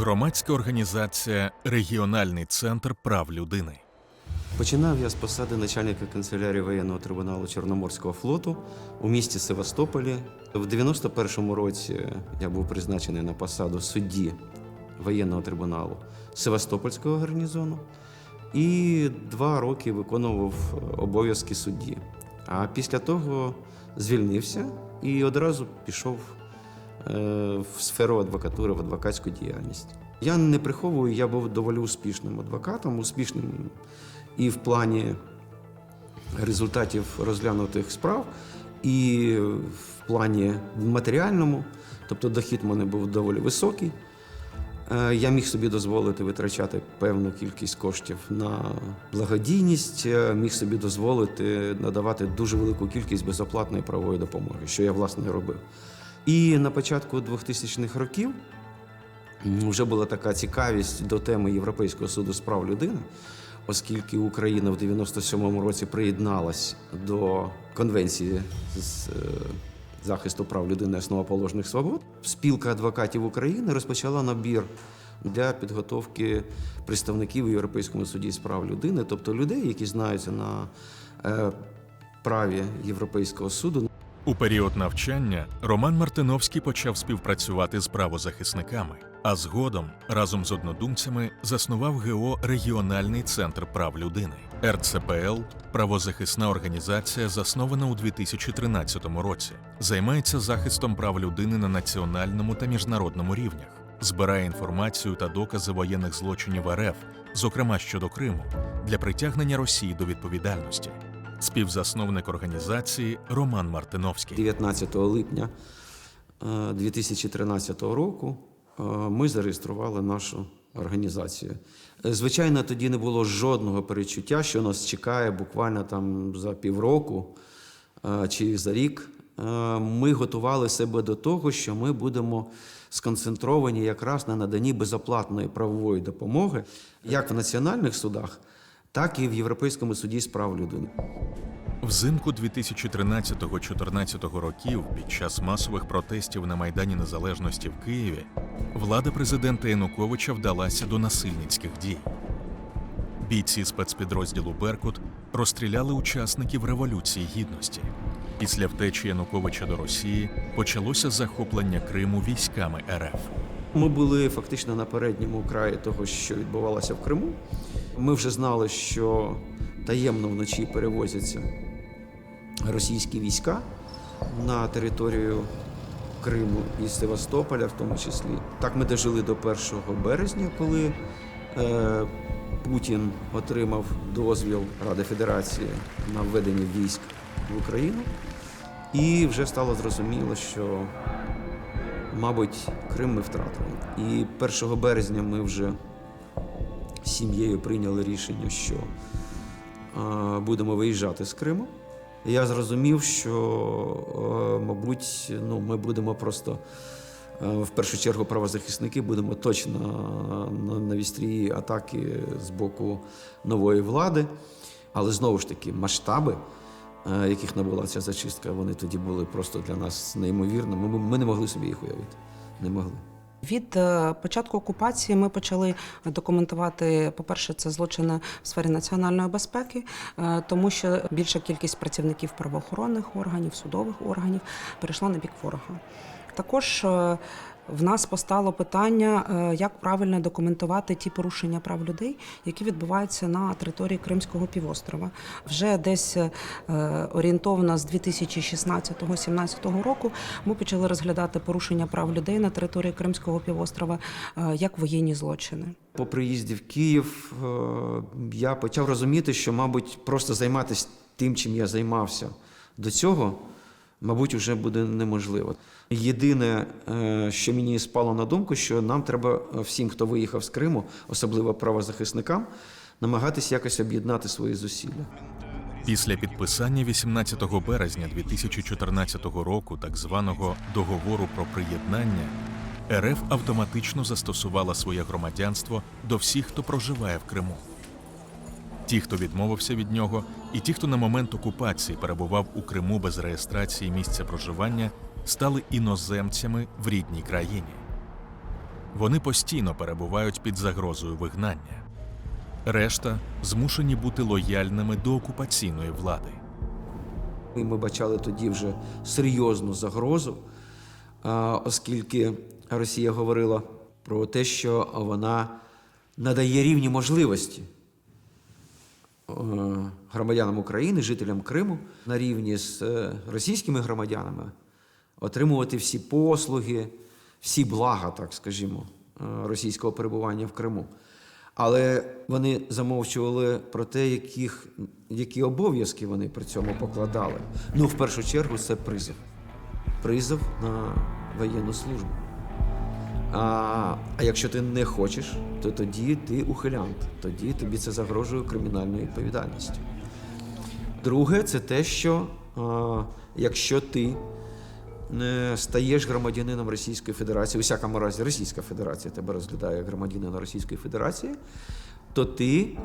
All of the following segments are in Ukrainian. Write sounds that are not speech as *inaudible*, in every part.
Громадська організація Регіональний центр прав людини. Починав я з посади начальника канцелярії воєнного трибуналу Чорноморського флоту у місті Севастополі. В 91-му році я був призначений на посаду судді воєнного трибуналу Севастопольського гарнізону і два роки виконував обов'язки судді. А після того звільнився і одразу пішов в сферу адвокатури, в адвокатську діяльність. Я не приховую, я був доволі успішним адвокатом, успішним і в плані результатів розглянутих справ, і в плані матеріальному, тобто дохід в мене був доволі високий. Е, Я міг собі дозволити витрачати певну кількість коштів на благодійність, е, міг собі дозволити надавати дуже велику кількість безоплатної правової допомоги, що я власне робив. І на початку 2000-х років вже була така цікавість до теми Європейського суду з прав людини, оскільки Україна в 97-му році приєдналась до конвенції з е, захисту прав людини основоположних свобод. Спілка адвокатів України розпочала набір для підготовки представників у Європейському суді з прав людини, тобто людей, які знаються на е, праві Європейського суду. У період навчання Роман Мартиновський почав співпрацювати з правозахисниками, а згодом разом з однодумцями заснував ГО Регіональний центр прав людини. РЦПЛ правозахисна організація, заснована у 2013 році, займається захистом прав людини на національному та міжнародному рівнях, збирає інформацію та докази воєнних злочинів РФ, зокрема щодо Криму, для притягнення Росії до відповідальності. Співзасновник організації Роман Мартиновський. 19 липня е, 2013 року е, ми зареєстрували нашу організацію. Е, Звичайно, тоді не було жодного перечуття, що нас чекає буквально там за півроку е, чи за рік. Е, Ми готували себе до того, що ми будемо сконцентровані якраз на наданні безоплатної правової допомоги як в національних судах, так і в Європейському суді з прав людини. Взимку 2013-14 років, під час масових протестів на Майдані Незалежності в Києві, влада президента Януковича вдалася до насильницьких дій. Бійці спецпідрозділу Беркут розстріляли учасників Революції Гідності. Після втечі Януковича до Росії почалося захоплення Криму військами РФ. Ми були фактично на передньому краї того, що відбувалося в Криму. Ми вже знали, що таємно вночі перевозяться російські війська на територію Криму і Севастополя, в тому числі. Так ми дожили до 1 березня, коли е, Путін отримав дозвіл Ради Федерації на введення військ в Україну. І вже стало зрозуміло, що Мабуть, Крим ми втратили. І 1 березня ми вже сім'єю прийняли рішення, що будемо виїжджати з Криму. Я зрозумів, що, мабуть, ну, ми будемо просто в першу чергу правозахисники будемо точно на, вістрі атаки з боку нової влади. Але знову ж таки, масштаби, яких набула ця зачистка, вони тоді були просто для нас неймовірними. Ми, ми не могли собі їх уявити. Не могли. Від е, початку окупації ми почали документувати, по-перше, це злочини в сфері національної безпеки, е, тому що більша кількість працівників правоохоронних органів, судових органів перейшла на бік ворога. Також е, в нас постало питання, е, як правильно документувати ті порушення прав людей, які відбуваються на території Кримського півострова. Вже десь е, орієнтовно з 2016-2017 року ми почали розглядати порушення прав людей на території Кримського півострова е, як воєнні злочини. По приїзді в Київ я почав розуміти, що, мабуть, просто займатися тим, чим я займався до цього, мабуть, вже буде неможливо. Єдине, е, що мені спало на думку, що нам треба всім, хто виїхав з Криму, особливо правозахисникам, намагатися якось об'єднати свої зусилля. Після підписання 18 березня 2014 року так званого договору про приєднання РФ автоматично застосувала своє громадянство до всіх, хто проживає в Криму. Ті, хто відмовився від нього, і ті, хто на момент окупації перебував у Криму без реєстрації місця проживання, стали іноземцями в рідній країні. Вони постійно перебувають під загрозою вигнання. Решта змушені бути лояльними до окупаційної влади. І ми бачили тоді вже серйозну загрозу, оскільки Росія говорила про те, що вона надає рівні можливості громадянам України, жителям Криму на рівні з е, російськими громадянами отримувати всі послуги, всі блага, так скажімо, е, російського перебування в Криму. Але вони замовчували про те, яких, які обов'язки вони при цьому покладали. Ну, в першу чергу, це призов. Призов на воєнну службу. А, а якщо ти не хочеш, то тоді ти ухилянт, тоді тобі це загрожує кримінальною відповідальністю. Друге, це те, що а, якщо ти не стаєш громадянином Російської Федерації, у всякому разі Російська Федерація тебе розглядає як громадянина Російської Федерації, то ти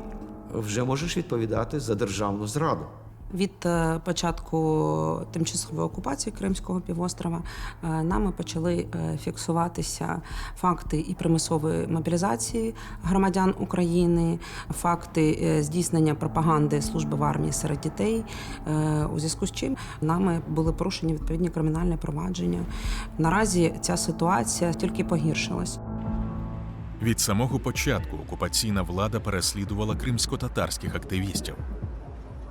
вже можеш відповідати за державну зраду. Від е, початку тимчасової окупації Кримського півострова е, нами почали е, фіксуватися факти і примусової мобілізації громадян України, факти здійснення пропаганди служби в армії серед дітей, у зв'язку з чим нами були порушені відповідні кримінальні провадження. Наразі ця ситуація тільки погіршилась. Від самого початку окупаційна влада переслідувала кримсько-татарських активістів.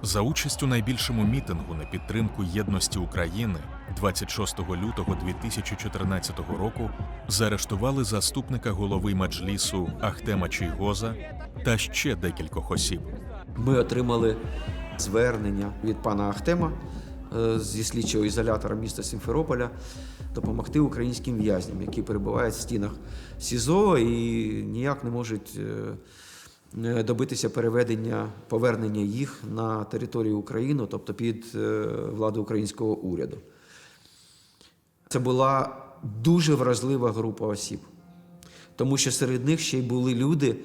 За участь у найбільшому мітингу на підтримку єдності України 26 лютого 2014 року заарештували заступника голови меджлісу Ахтема Чийгоза та ще декількох осіб. Ми отримали звернення від пана Ахтема е, зі слідчого ізолятора міста Сімферополя допомогти українським в'язням, які перебувають в стінах СІЗО і ніяк не можуть е, добитися переведення, повернення їх на територію України, тобто під е, владу українського уряду. Це була дуже вразлива група осіб, тому що серед них ще й були люди,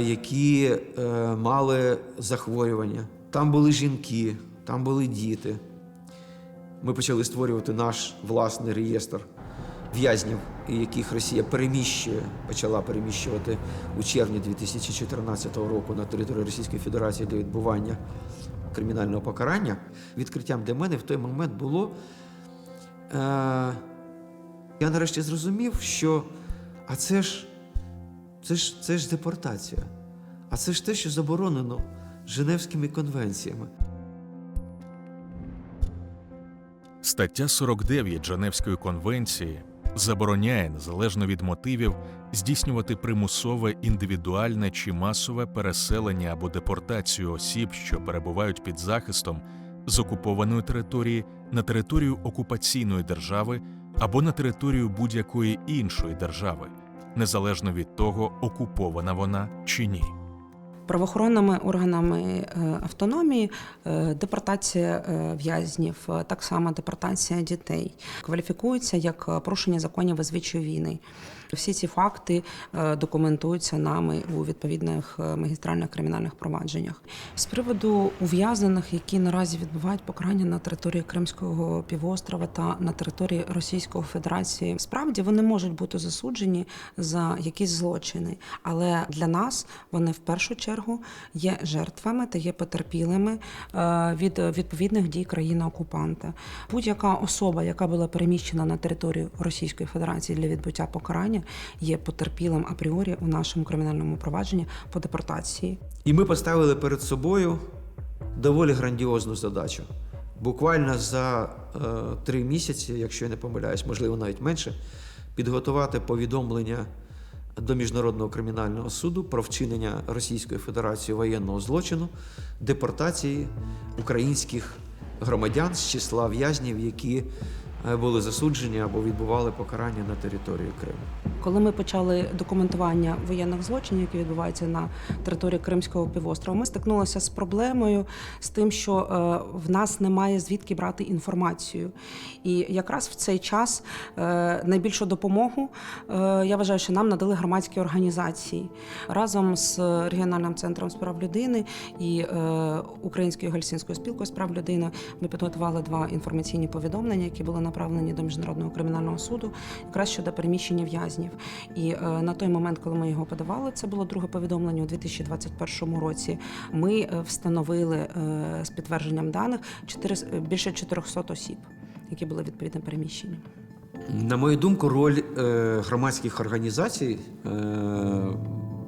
які е, мали захворювання. Там були жінки, там були діти. Ми почали створювати наш власний реєстр в'язнів, яких Росія переміщує, почала переміщувати у червні 2014 року на територію Російської Федерації для відбування кримінального покарання. Відкриттям для мене в той момент було. Е, я нарешті зрозумів, що а це ж, це ж, це ж депортація. А це ж те, що заборонено Женевськими конвенціями. Стаття 49 Женевської конвенції забороняє, незалежно від мотивів, здійснювати примусове індивідуальне чи масове переселення або депортацію осіб, що перебувають під захистом з окупованої території на територію окупаційної держави або на територію будь-якої іншої держави, незалежно від того, окупована вона чи ні. Правоохоронними органами е, автономії е, депортація е, в'язнів, так само депортація дітей кваліфікується як порушення законів і звичаю війни. Всі ці факти е, документуються нами у відповідних е, магістральних кримінальних провадженнях. З приводу ув'язнених, які наразі відбувають покарання на території Кримського півострова та на території Російської Федерації, справді вони можуть бути засуджені за якісь злочини, але для нас вони в першу чергу є жертвами та є потерпілими е, від відповідних дій країни-окупанта. Будь-яка особа, яка була переміщена на територію Російської Федерації для відбуття покарання, є потерпілим апріорі у нашому кримінальному провадженні по депортації. І ми поставили перед собою доволі грандіозну задачу. Буквально за е, три місяці, якщо я не помиляюсь, можливо, навіть менше, підготувати повідомлення до Міжнародного кримінального суду про вчинення Російською Федерацією воєнного злочину, депортації українських громадян з числа в'язнів, які е, були засуджені або відбували покарання на території Криму. Коли ми почали документування воєнних злочинів, які відбуваються на території Кримського півострова, ми стикнулися з проблемою з тим, що е, в нас немає звідки брати інформацію. І якраз в цей час е, найбільшу допомогу е, я вважаю, що нам надали громадські організації разом з регіональним центром з прав людини і Українською гельсінською спілкою з прав людини. Ми підготували два інформаційні повідомлення, які були направлені до міжнародного кримінального суду, якраз щодо переміщення в'язнів. Мільйонів. І е, на той момент, коли ми його подавали, це було друге повідомлення у 2021 році. Ми е, встановили е, з підтвердженням даних 4, більше 400 осіб, які були відповідно переміщені. На мою думку, роль громадських організацій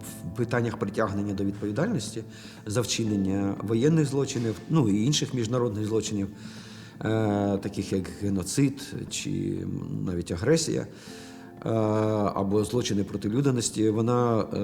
в питаннях притягнення до відповідальності за вчинення воєнних злочинів, ну і інших міжнародних злочинів, таких як геноцид чи навіть агресія. Е, Або злочини проти людяності, вона е,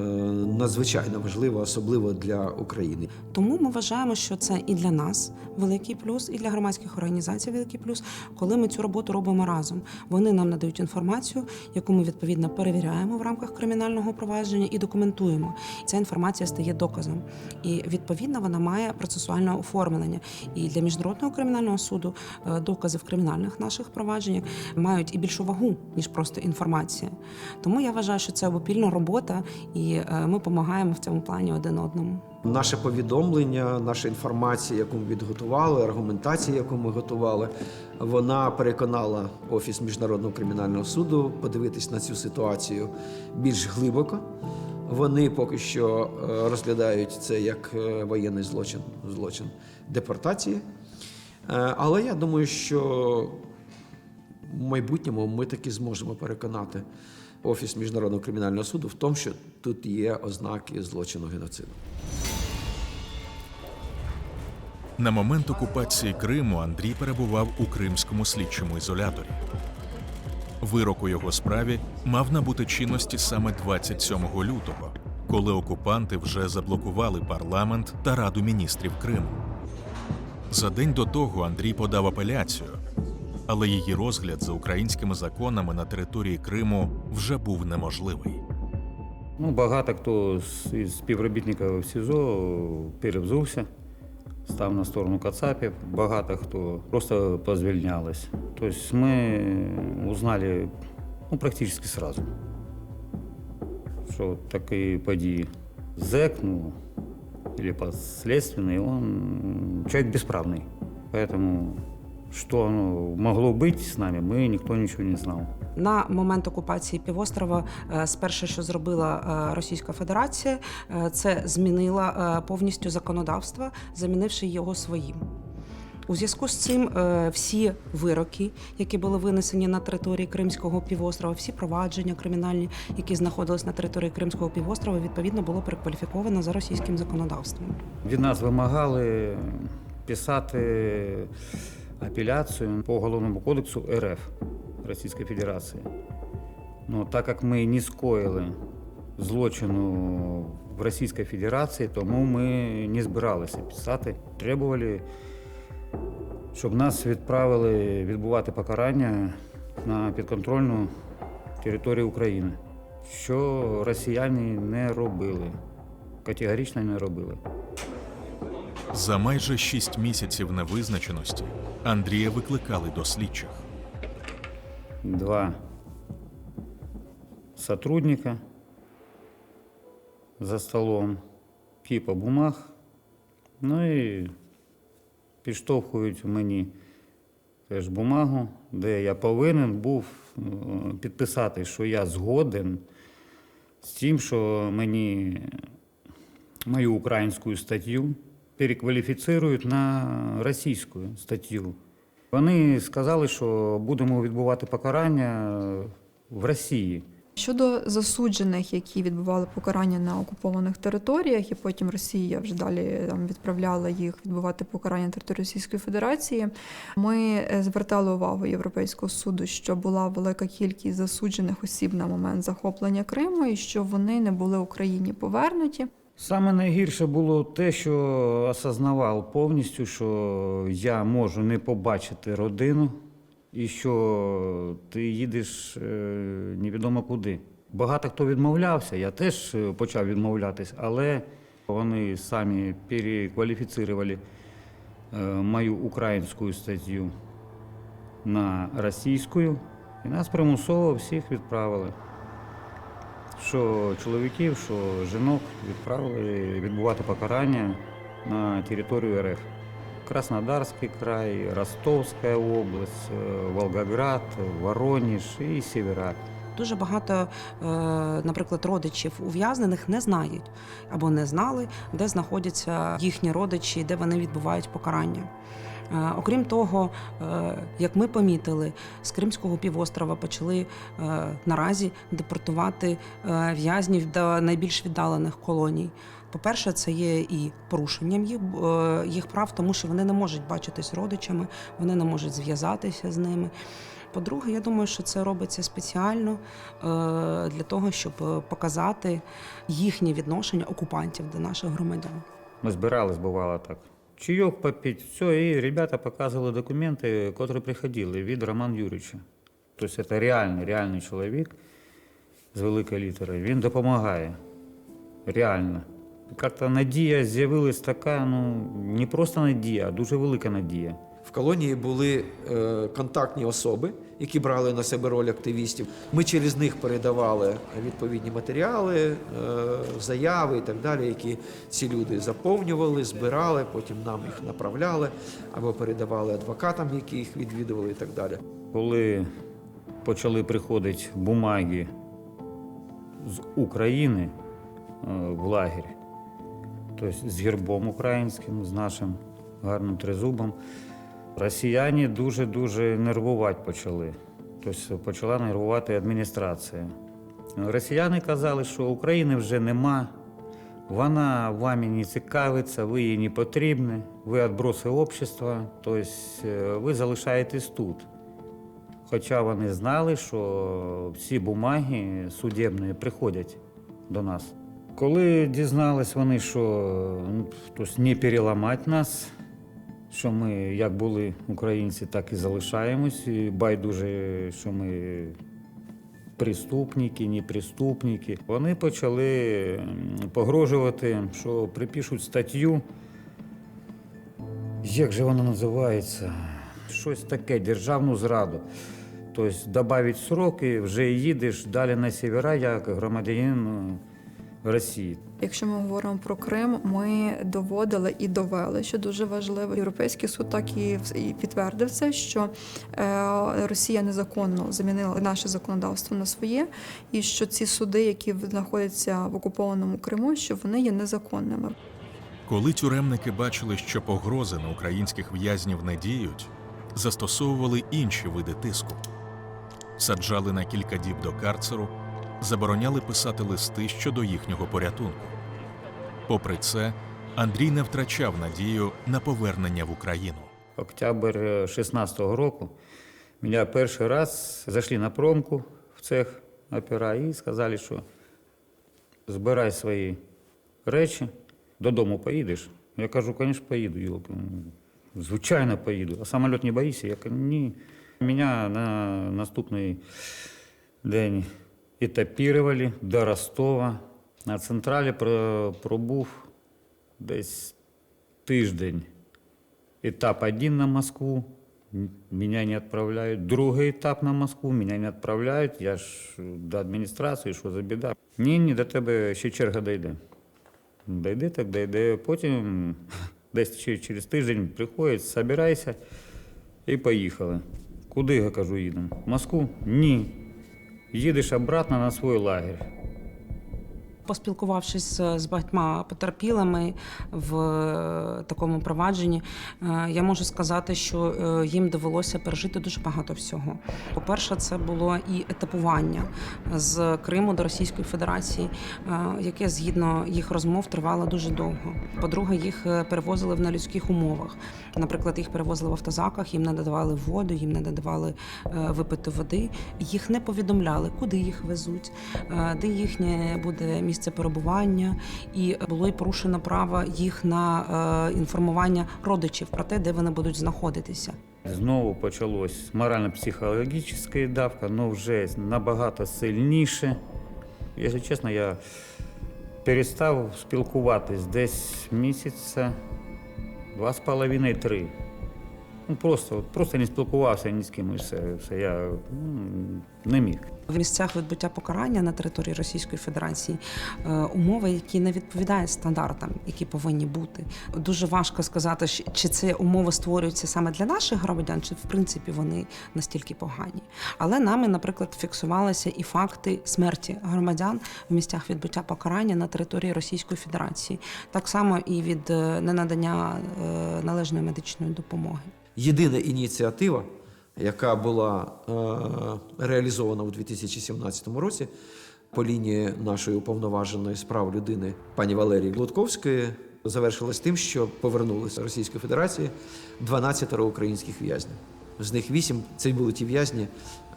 надзвичайно важлива, особливо для України. Тому ми вважаємо, що це і для нас великий плюс, і для громадських організацій великий плюс, коли ми цю роботу робимо разом. Вони нам надають інформацію, яку ми відповідно перевіряємо в рамках кримінального провадження і документуємо. Ця інформація стає доказом, і відповідно вона має процесуальне оформлення. І для міжнародного кримінального суду е, докази в кримінальних наших провадженнях мають і більшу вагу ніж просто інформація. Тому я вважаю, що це обопільна робота, і е, ми допомагаємо в цьому плані один одному. Наше повідомлення, наша інформація, яку ми підготували, аргументація, яку ми готували, вона переконала Офіс міжнародного кримінального суду подивитись на цю ситуацію більш глибоко. Вони поки що е, розглядають це як е, воєнний злочин, злочин депортації. Але я думаю, що майбутньому ми таки зможемо переконати Офіс міжнародного кримінального суду в тому, що тут є ознаки злочину геноциду. На момент окупації Криму Андрій перебував у кримському слідчому ізоляторі. Вирок у його справі мав набути чинності саме 27 лютого, коли окупанти вже заблокували парламент та Раду міністрів Криму. За день до того Андрій подав апеляцію, але її розгляд за українськими законами на території Криму вже був неможливий. Ну, багато хто з із співробітників СІЗО перевзувся, став на сторону Кацапів. Багато хто просто позвільнялись. Тобто ми узнали ну, практично сразу, що такі події. ЗЕК, ну, или последственный, он человек бесправный. Поэтому что оно могло быть с нами, мы никто ничего не знал. На момент окупації півострова, е, сперше, що зробила е, Російська Федерація, е, це змінила повністю законодавство, замінивши його своїм. У зв'язку з цим всі вироки, які були винесені на території Кримського півострова, всі провадження кримінальні, які знаходились на території Кримського півострова, відповідно було перекваліфіковано за російським законодавством. Від нас вимагали писати апеляцію по Уголовному кодексу РФ Російської Федерації. Ну, так як ми не скоїли злочину в Російській Федерації, тому ми не збиралися писати. Требували, щоб нас відправили відбувати покарання на підконтрольну територію України, що росіяни не робили, категорично не робили. За майже шість місяців невизначеності Андрія викликали до слідчих. два сотрудника за столом, кипа бумаг, ну і підштовхують мені теж бумагу, де я повинен був е, підписати, що я згоден з тим, що мені мою українську статтю перекваліфіцирують на російську статтю. Вони сказали, що будемо відбувати покарання в Росії. Щодо засуджених, які відбували покарання на окупованих територіях, і потім Росія вже далі там відправляла їх відбувати покарання на території Російської Федерації. Ми е, звертали увагу Європейського суду, що була велика кількість засуджених осіб на момент захоплення Криму, і що вони не були Україні повернуті. Саме найгірше було те, що осознавав повністю, що я можу не побачити родину і що ти їдеш е, невідомо куди. Багато хто відмовлявся, я теж е, почав відмовлятись, але вони самі перекваліфіцирували е, мою українську статтю на російську, і нас примусово всіх відправили. Що чоловіків, що жінок відправили відбувати покарання на територію РФ. Краснодарський край, Ростовська область, е, Волгоград, Воронеж і Севера. Дуже багато, е, наприклад, родичів ув'язнених не знають або не знали, де знаходяться їхні родичі, де вони відбувають покарання. Окрім того, е, як ми помітили, з Кримського півострова почали е, наразі депортувати е, в'язнів до найбільш віддалених колоній. По-перше, це є і порушенням їх, їх прав, тому що вони не можуть бачитись родичами, вони не можуть зв'язатися з ними. По-друге, я думаю, що це робиться спеціально для того, щоб показати їхнє відношення окупантів до наших громадян. Ми збирались, бувало так. Чайок попить, все, і ребята показували документи, которые приходили від Роман Юрійовича. Тобто це реальний, реальний чоловік з великої літери. Він допомагає. Реально. Як-то надія з'явилась така, ну, не просто надія, а дуже велика надія. В колонії були е, контактні особи, які брали на себе роль активістів. Ми через них передавали відповідні матеріали, е, заяви і так далі, які ці люди заповнювали, збирали, потім нам їх направляли або передавали адвокатам, які їх відвідували і так далі. Коли почали приходити бумаги з України е, в лагерь, тобто з гербом українським, з нашим гарним тризубом, росіяни дуже-дуже нервувати почали. Тобто почала нервувати адміністрація. Росіяни казали, що України вже нема, вона вами не цікавиться, ви їй не потрібні, ви відброси общества, тобто е, ви залишаєтесь тут. Хоча вони знали, що всі бумаги судебні приходять до нас. Коли дізнались вони, що ну, тобто не переламати нас, що ми як були українці, так і залишаємось, і байдуже, що ми преступники, не преступники, вони почали погрожувати, що припишуть статтю. Як же вона називається? Щось таке, державну зраду. Тобто додати сроки, вже їдеш далі на севера, як громадянин Росії. Якщо ми говоримо про Крим, ми доводили і довели, що дуже важливо. Європейський суд так і підтвердив це, що е, Росія незаконно замінила наше законодавство на своє, і що ці суди, які знаходяться в окупованому Криму, що вони є незаконними. Коли тюремники бачили, що погрози на українських в'язнів не діють, застосовували інші види тиску, саджали на кілька діб до карцеру, забороняли писати листи щодо їхнього порятунку. Попри це, Андрій не втрачав надію на повернення в Україну. Октябрь 16-го року мене перший раз зайшли на промку в цех опера і сказали, що збирай свої речі, додому поїдеш. Я кажу, звісно, поїду, Юлка. Звичайно, поїду. А самоліт не боїшся? Я кажу, ні. Мене на наступний день етапірували до Ростова. На централі пробув десь тиждень. Этап один на Москву, м- меня не отправляют. Другий етап на Москву, меня не отправляють. Я ж до адміністрації, що за біда. Ні, ні, до тебе ще черга дійде. Дійде, так дійде. Потім *laughs* десь через тиждень приходять, собирайся і поїхали. Куди, я кажу, їдемо? В Москву? Ні. Їдеш обратно на свій лагерь. Поспілкувавшись з багатьма потерпілими в е, такому провадженні, е, я можу сказати, що е, їм довелося пережити дуже багато всього. По-перше, це було і етапування з Криму до Російської Федерації, е, яке згідно їх розмов тривало дуже довго. По-друге, їх е, перевозили в нелюдських умовах. Наприклад, їх перевозили в автозаках, їм не надавали воду, їм не надавали е, випити води. Їх не повідомляли, куди їх везуть, е, де їхнє буде місце перебування, і було й порушено право їх на е, інформування родичів про те, де вони будуть знаходитися. Знову почалось морально-психологічна давка, але вже набагато сильніше. Якщо чесно, я перестав спілкуватись десь місяця, два з половиною три. Ну, просто, просто не спілкувався ні з ким все. все. Я, ну, Не міг. В місцях відбуття покарання на території Російської Федерації е, умови, які не відповідають стандартам, які повинні бути. Дуже важко сказати, чи це умови створюються саме для наших громадян, чи в принципі вони настільки погані. Але нами, наприклад, фіксувалися і факти смерті громадян в місцях відбуття покарання на території Російської Федерації, так само і від е, ненадання е, належної медичної допомоги. Єдина ініціатива, яка була е, реалізована у 2017 році по лінії нашої уповноваженої з прав людини пані Валерії Глутковської, завершилась тим, що повернулися Російської Федерації 12 українських в'язнів. З них 8 – це були ті в'язні,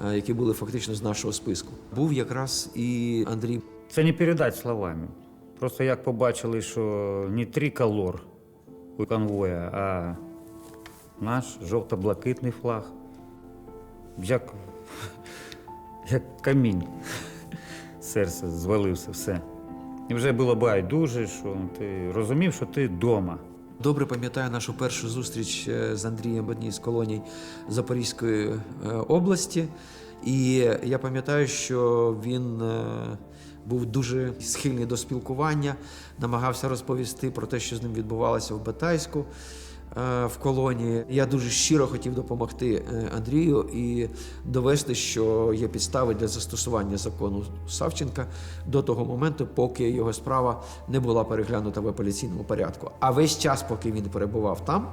е, які були фактично з нашого списку. Був якраз і Андрій Це не передати словами. Просто як побачили, що не триколор у конвоя, а наш жовто-блакитний флаг. Як, як камінь. Серце звалився, все. І вже було байдуже, що ти розумів, що ти вдома. Добре пам'ятаю нашу першу зустріч е, з Андрієм в одній з колоній Запорізької е, області. І я пам'ятаю, що він е, був дуже схильний до спілкування, намагався розповісти про те, що з ним відбувалося в Батайську в колонії. Я дуже щиро хотів допомогти е, Андрію і довести, що є підстави для застосування закону Савченка до того моменту, поки його справа не була переглянута в апеляційному порядку. А весь час, поки він перебував там,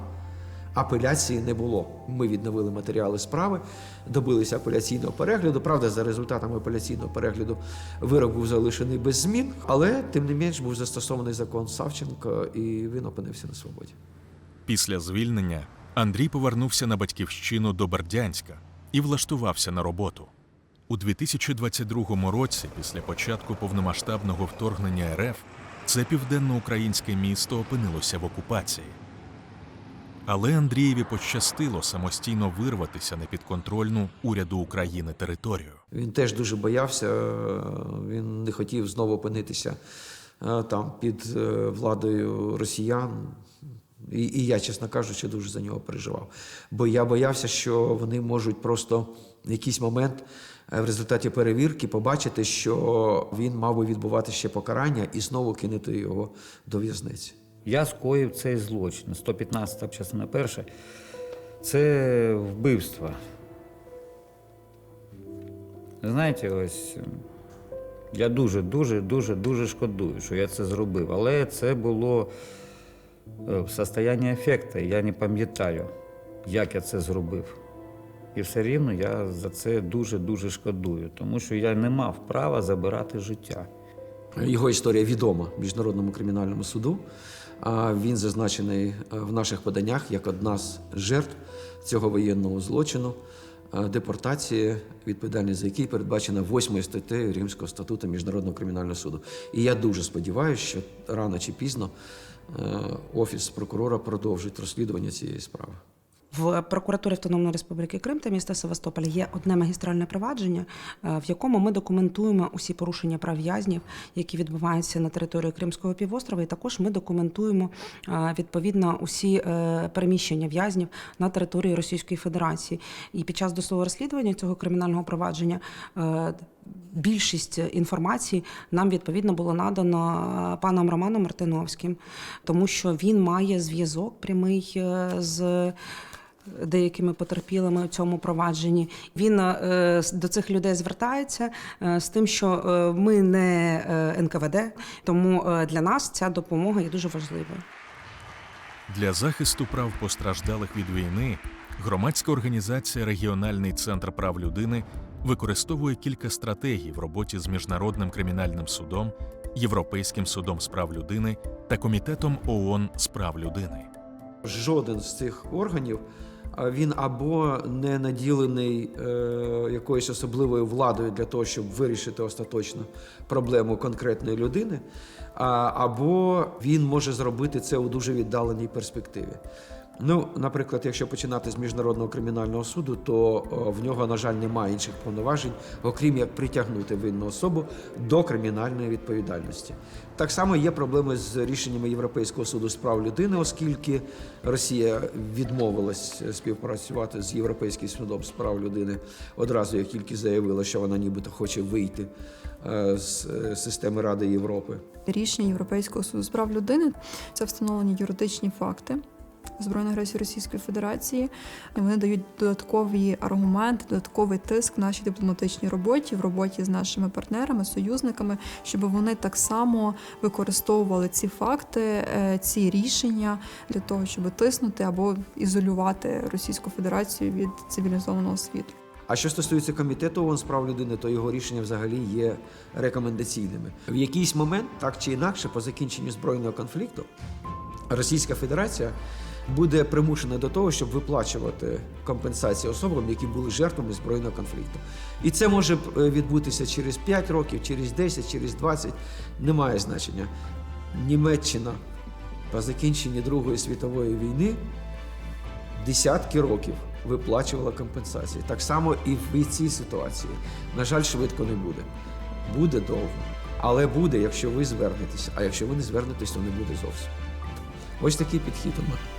апеляції не було. Ми відновили матеріали справи, добилися апеляційного перегляду. Правда, за результатами апеляційного перегляду вирок був залишений без змін, але тим не менш був застосований закон Савченко, і він опинився на свободі. Після звільнення Андрій повернувся на батьківщину до Бердянська і влаштувався на роботу. У 2022 році, після початку повномасштабного вторгнення РФ, це південноукраїнське місто опинилося в окупації. Але Андрієві пощастило самостійно вирватися на підконтрольну уряду України територію. Він теж дуже боявся, він не хотів знову опинитися е, там під е, владою росіян. І, і я, чесно кажучи, дуже за нього переживав. Бо я боявся, що вони можуть просто в якийсь момент е, в результаті перевірки побачити, що він мав би відбувати ще покарання і знову кинути його до в'язниці. Я скоїв цей злочин. 115 частина перша. Це вбивство. Знаєте, ось я дуже, дуже, дуже, дуже шкодую, що я це зробив. Але це було в состоянні ефекту. Я не пам'ятаю, як я це зробив. І все рівно я за це дуже-дуже шкодую, тому що я не мав права забирати життя. Його історія відома Міжнародному кримінальному суду. Він зазначений е, в наших поданнях як одна з жертв цього воєнного злочину, е, депортації, відповідальність за який передбачена 8 статтею Римського статуту Міжнародного кримінального суду. І я дуже сподіваюся, що рано чи пізно е, офіс прокурора продовжить розслідування цієї справи. В прокуратурі Автономної Республіки Крим та міста Севастополя є одне магістральне провадження, е, в якому ми документуємо усі порушення прав в'язнів, які відбуваються на території Кримського півострова. І також ми документуємо е, відповідно усі е, переміщення в'язнів на території Російської Федерації. І під час досудового розслідування цього кримінального провадження. Більшість інформації нам відповідно було надано е, паном Романом Мартиновським, тому що він має зв'язок прямий е, з деякими потерпілими у цьому провадженні. Він е, до цих людей звертається з тим, що ми не НКВД, тому для нас ця допомога є дуже важливою. Для захисту прав постраждалих від війни громадська організація Регіональний центр прав людини використовує кілька стратегій в роботі з Міжнародним кримінальним судом, Європейським судом з прав людини та Комітетом ООН з прав людини. Жоден з цих органів він або не наділений е, якоюсь особливою владою для того, щоб вирішити остаточно проблему конкретної людини, а, або він може зробити це у дуже віддаленій перспективі. Ну, наприклад, якщо починати з міжнародного кримінального суду, то в нього, на жаль, немає інших повноважень, окрім як притягнути винну особу до кримінальної відповідальності. Так само є проблеми з рішеннями Європейського суду з прав людини, оскільки Росія відмовилась співпрацювати з Європейським судом з прав людини одразу, як тільки заявила, що вона нібито хоче вийти е, з е, системи Ради Європи. Рішення Європейського суду з прав людини це встановлені юридичні факти. Збройної агресії Російської Федерації вони дають додаткові аргументи, додатковий тиск в нашій дипломатичній роботі, в роботі з нашими партнерами, союзниками, щоб вони так само використовували ці факти, е, ці рішення для того, щоб тиснути або ізолювати Російську Федерацію від цивілізованого світу. А що стосується комітету ООН з прав людини, то його рішення взагалі є рекомендаційними. В якийсь момент, так чи інакше, по закінченню збройного конфлікту, Російська Федерація буде примушена до того, щоб виплачувати компенсації особам, які були жертвами збройного конфлікту. І це може е, відбутися через 5 років, через 10, через 20, немає значення. Німеччина по закінченні Другої світової війни десятки років виплачувала компенсації. Так само і в цій ситуації. На жаль, швидко не буде. Буде довго. Але буде, якщо ви звернетеся. А якщо ви не звернетесь, то не буде зовсім. Ось такий підхід у мене.